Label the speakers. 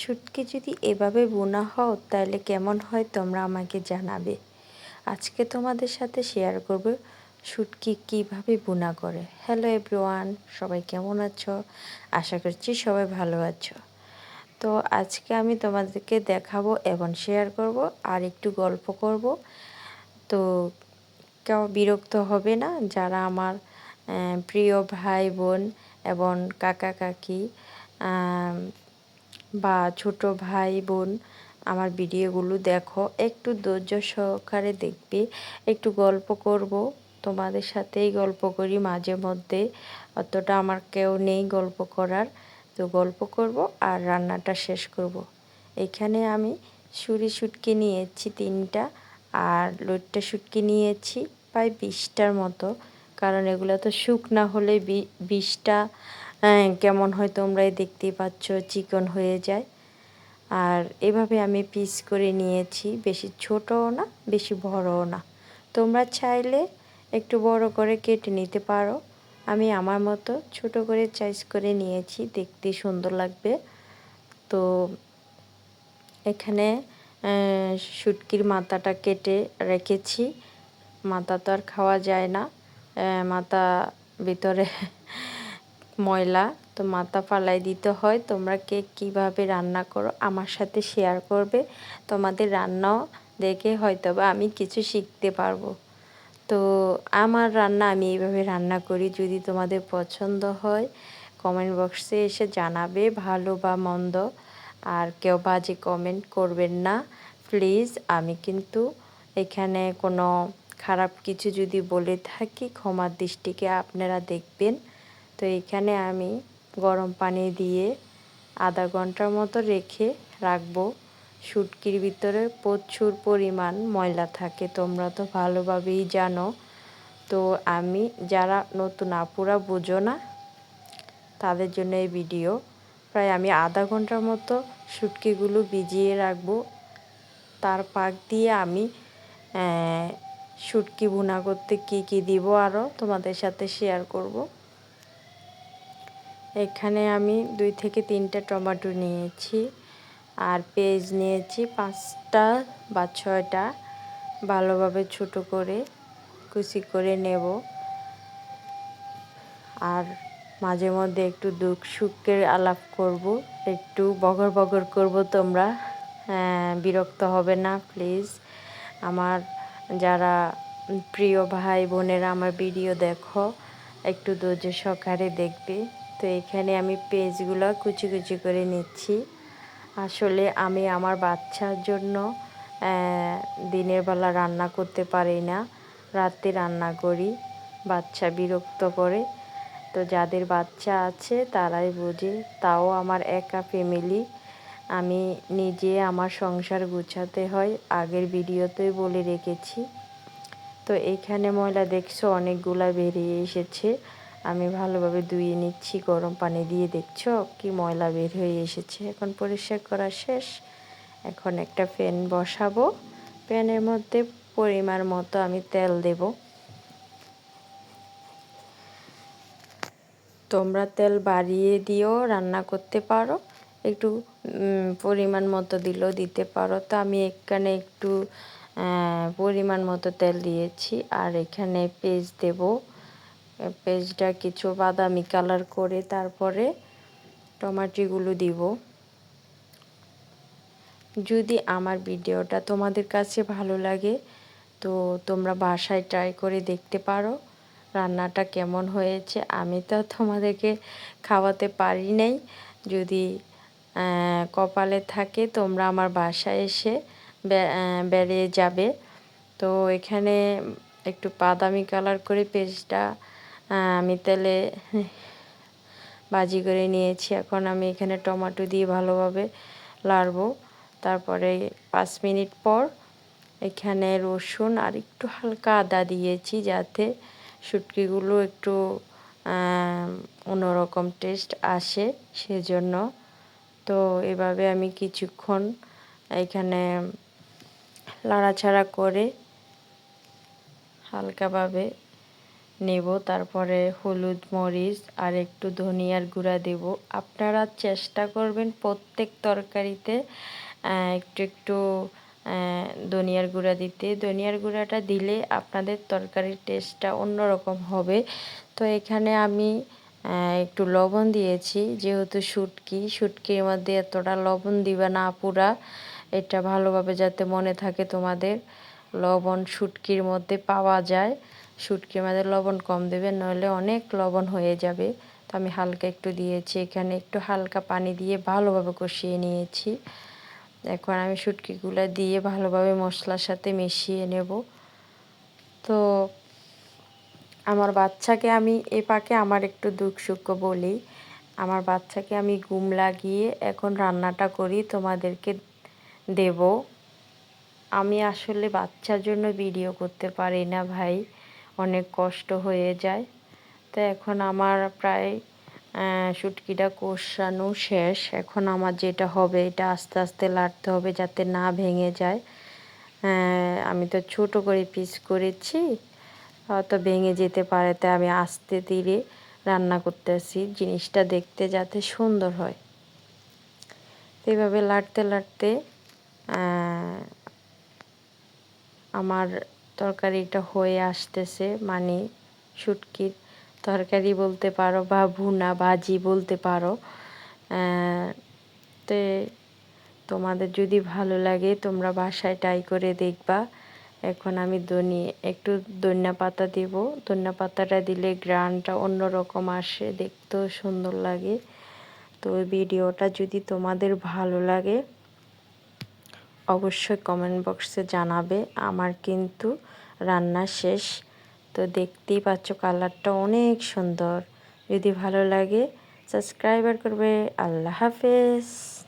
Speaker 1: শুটকি যদি এভাবে বোনা হও, তাহলে কেমন হয় তোমরা আমাকে জানাবে। আজকে তোমাদের সাথে শেয়ার করব শুটকি কীভাবে বোনা করে। হ্যালো এভরিওয়ান সবাই কেমন আছো? আশা করছি সবাই ভালো আছো। তো আজকে আমি তোমাদেরকে দেখাবো এবং শেয়ার করব, আর একটু গল্প করব। তো কেউ বিরক্ত হবে না, যারা আমার প্রিয় ভাই বোন এবং কাকা কাকি বা ছোট ভাই বোন আমার ভিডিওগুলো দেখো, একটু ধৈর্য সহকারে দেখবে। একটু গল্প করব, তোমাদের সাথেই গল্প করি মাঝে মধ্যে। অতটা আমার কেউ নেই গল্প করার। তো গল্প করব আর রান্নাটা শেষ করব। এখানে আমি সুরি শুটকি নিয়েছি তিনটা আর লোটটা শুটকি নিয়েছি প্রায় বিশটার মতো। কারণ এগুলো তো শুকনা হলে বিশটা কেমন হয় তোমরাই দেখতেই পাচ্ছ, চিকন হয়ে যায়। আর এভাবে আমি পিস করে নিয়েছি, বেশি ছোটও না, বেশি বড়ও না। তোমরা চাইলে একটু বড় করে কেটে নিতে পারো। আমি আমার মতো ছোট করে চাইজ করে নিয়েছি, দেখতে সুন্দর লাগবে। তো এখানে শুটকির মাথাটা কেটে রেখেছি। মাথা তো আর খাওয়া যায় না। মাথা ভিতরে ময়লা, তো মাথা ফালাই দিতে হয়। তোমরা কে কীভাবে রান্না করো, আমার সাথে শেয়ার করবে। তোমাদের রান্নাও দেখে হয়তো বা আমি কিছু শিখতে পারব। তো আমার রান্না আমি এইভাবে রান্না করি। যদি তোমাদের পছন্দ হয় কমেন্ট বক্সে এসে জানাবে ভালো বা মন্দ। আর কেউ বাজে কমেন্ট করবেন না। প্লিজ আমি কিন্তু এখানে কোনো খারাপ কিছু যদি বলে থাকি, ক্ষমার দৃষ্টিকে আপনারা দেখবেন। তো এখানে আমি গরম পানি দিয়ে আধা ঘণ্টার মতো রেখে রাখব। শুটকির ভিতরে প্রচুর পরিমাণ ময়লা থাকে, তোমরা তো ভালোভাবেই জানো। তো আমি, যারা নতুন আপুরা বুঝো না, তাদের জন্য এই ভিডিও। প্রায় আমি আধা ঘণ্টার মতো শুটকিগুলো ভিজিয়ে রাখব। তার পাক দিয়ে আমি শুটকি ভুনা করতে কি কি দিব আরও তোমাদের সাথে শেয়ার করব। এখানে আমি দুই থেকে তিনটা টমেটো নিয়েছি আর পেঁয়াজ নিয়েছি পাঁচটা বা ছয়টা ভালোভাবে ছোট করে কুচি করে নেব। আর মাঝে মধ্যে একটু দুঃখ সুখের আলাপ করব, একটু বগর বগর করব তোমরা। বিরক্ত হবে না, প্লিজ। আমার যারা প্রিয় ভাই বোনেরা আমার ভিডিও দেখো, একটু ধৈর্য সহকারে দেখবে। তো এখানে আমি পেঁয়াজগুলো কুচি কুচি করে নিচ্ছি। আসলে আমি আমার বাচ্চার জন্য দিনের বেলা রান্না করতে পারি না। রাতে রান্না করি, বাচ্চা বিরক্ত করে। তো যাদের বাচ্চা আছে তারাই বোঝে, তাও আমার একা ফ্যামিলি আমি নিজে আমার সংসার গুছাতে হয়, আগের ভিডিওতেই বলে রেখেছি। তো এখানে ময়লা দেখছ, অনেকগুলা বেরিয়ে এসেছে। আমি ভালোভাবে ধুয়ে নিচ্ছি, গরম পানি দিয়ে দেখছ? কি ময়লা বের হয়ে এসেছে। এখন পরিষ্কার করা শেষ। এখন একটা ফ্যান বসাবো। প্যানের মধ্যে পরিমাণ মতো আমি তেল দেব। তোমরা তেল বাড়িয়ে দিও রান্না করতে পারো। একটু পরিমাণ মতো দিলেও দিতে পারো। তো আমি এখানে একটু পরিমাণ মতো তেল দিয়েছি। আর এখানে পেস্ট দেবো। পেঁয়াজটা কিছু বাদামি কালার করে তারপরে টমাটিগুলো দিব। যদি আমার ভিডিওটা তোমাদের কাছে ভালো লাগে, তো তোমরা বাসায় ট্রাই করে দেখতে পারো রান্নাটা কেমন হয়েছে। আমি তো তোমাদেরকে খাওয়াতে পারি নাই। যদি কপালে থাকে তোমরা আমার বাসায় এসে বেড়ে যাবে। তো এখানে একটু বাদামি কালার করে পেস্টটা আমি তেলে ভাজি করে নিয়েছি। এখন আমি এখানে টমেটো দিয়ে ভালোভাবে লাড়বো। তারপরে পাঁচ মিনিট পর এখানে রসুন আর একটু হালকা আদা দিয়েছি যাতে শুটকিগুলো একটু অন্যরকম টেস্ট আসে সেজন্য। তো এভাবে আমি কিছুক্ষণ এখানে লাড়াছাড়া করে হালকাভাবে নেব, তারপরে হলুদ মরিচ আর একটু ধনিয়ার গুঁড়া দেব। আপনারা চেষ্টা করবেন প্রত্যেক তরকারিতে একটু একটু ধনিয়ার গুঁড়া দিতে। ধনিয়ার গুঁড়াটা দিলে আপনাদের তরকারির টেস্টটা অন্যরকম হবে। তো এখানে আমি একটু লবণ দিয়েছি, যেহেতু শুটকি, শুটকির মধ্যে এতটা লবণ দিবে না পুরা এটা ভালোভাবে যাতে মনে থাকে তোমাদের, লবণ শুটকির মধ্যে পাওয়া যায়। শুটকির মধ্যে লবণ কম দেবে, নইলে অনেক লবণ হয়ে যাবে। তো আমি হালকা একটু দিয়েছি, এখানে একটু হালকা পানি দিয়ে ভালোভাবে কষিয়ে নিয়েছি। এখন আমি শুটকিগুলো দিয়ে ভালোভাবে মশলার সাথে মিশিয়ে নেব। তো আমার বাচ্চাকে আমি এ পাকে আমার একটু দুঃখ সুখ বলি। আমার বাচ্চাকে আমি ঘুম লাগিয়ে এখন রান্নাটা করি, তোমাদেরকে দেব। আমি আসলে বাচ্চার জন্য ভিডিও করতে পারি না ভাই। অনেক কষ্ট হয়ে যায়। তো এখন আমার প্রায় শুটকিটা কষানো শেষ। এখন আমার যেটা হবে, এটা আস্তে আস্তে লাড়তে হবে যাতে না ভেঙে যায়। আমি তো ছোট করে পিস করেছি, হয়তো ভেঙে যেতে পারে। তাই আমি আস্তে ধীরে রান্না করতেছি, জিনিসটা দেখতে যাতে সুন্দর হয়। এইভাবে লাড়তে লাড়তে আমার তরকারিটা হয়ে আসতেছে মানে শুটকির তরকারি বলতে পারো বা ভুনা, ভাজি বলতে পারো। তো তোমাদের যদি ভালো লাগে তোমরা বাসায় ট্রাই করে দেখবা। এখন আমি ধনি, একটু ধনিয়া পাতা দিব। ধনিয়া পাতাটা দিলে গ্রানটা অন্যরকম আসে, দেখতেও সুন্দর লাগে। তো ভিডিওটা যদি তোমাদের ভালো লাগে অবশ্যই কমেন্ট বক্সে জানাবে। আমার কিন্তু রান্না শেষ। তো দেখতেই পাচ্ছ কালারটা অনেক সুন্দর। যদি ভালো লাগে সাবস্ক্রাইবার করবে। আল্লাহ হাফেজ।